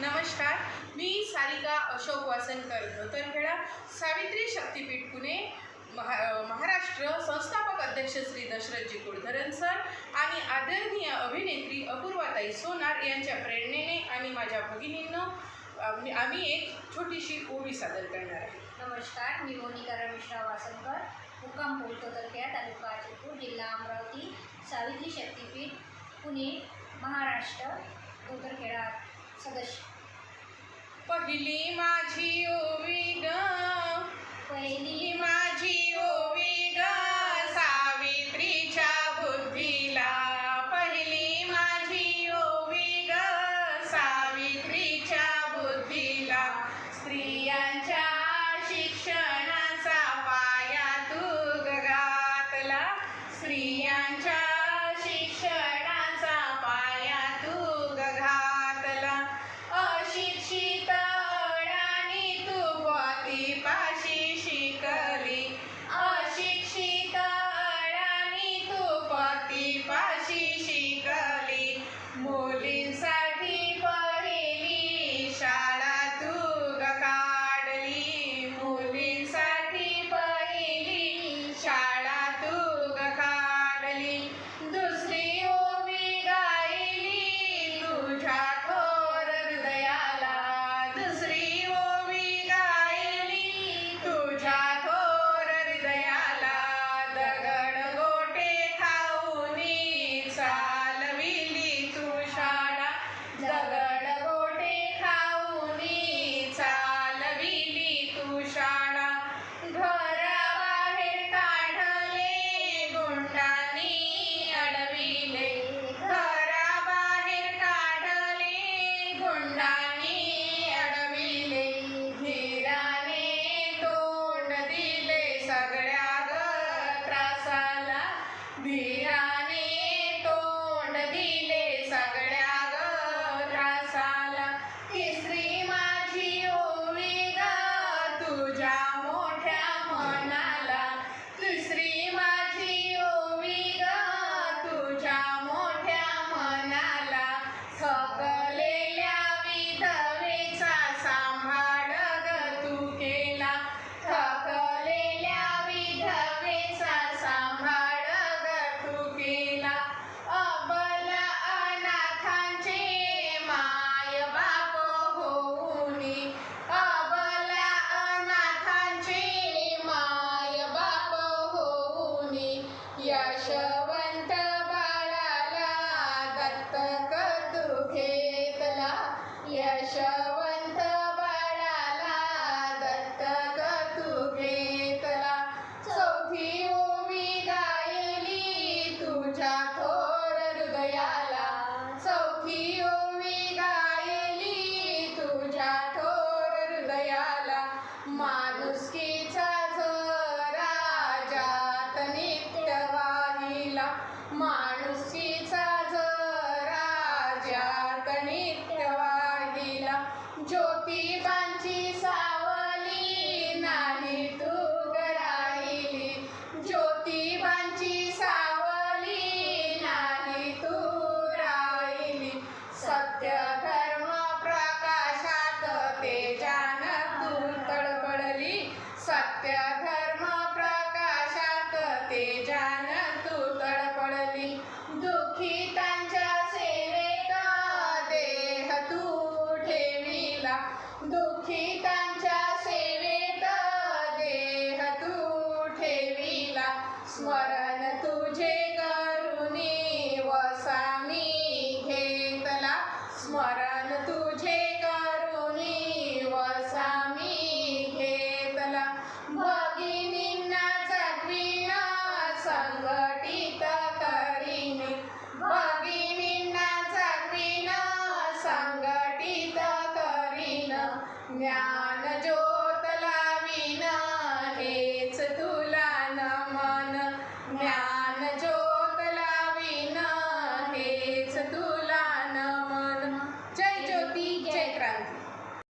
नमस्कार मी सारिका अशोक वासनकर धोतरखेडा सावित्री शक्तीपीठ पुणे महा महाराष्ट्र संस्थापक अध्यक्ष श्री दशरथजी कुळधरन सर आणि आदरणीय अभिनेत्री अपूर्वाताई सोनार यांच्या प्रेरणेने आणि माझ्या भगिनींनं आम्ही एक छोटीशी ओवी सादर करणार आहे. नमस्कार मी मोनिका रमेशराव वासनकर मुक्काम बोल तालुका अचलपूर जिल्हा अमरावती सावित्री शक्तीपीठ पुणे महाराष्ट्र धोतरखेडा सदस्य पहिली माझी माणुसकीचा झरा जात नित्य वाहिला. माणुसकीचा the K 喵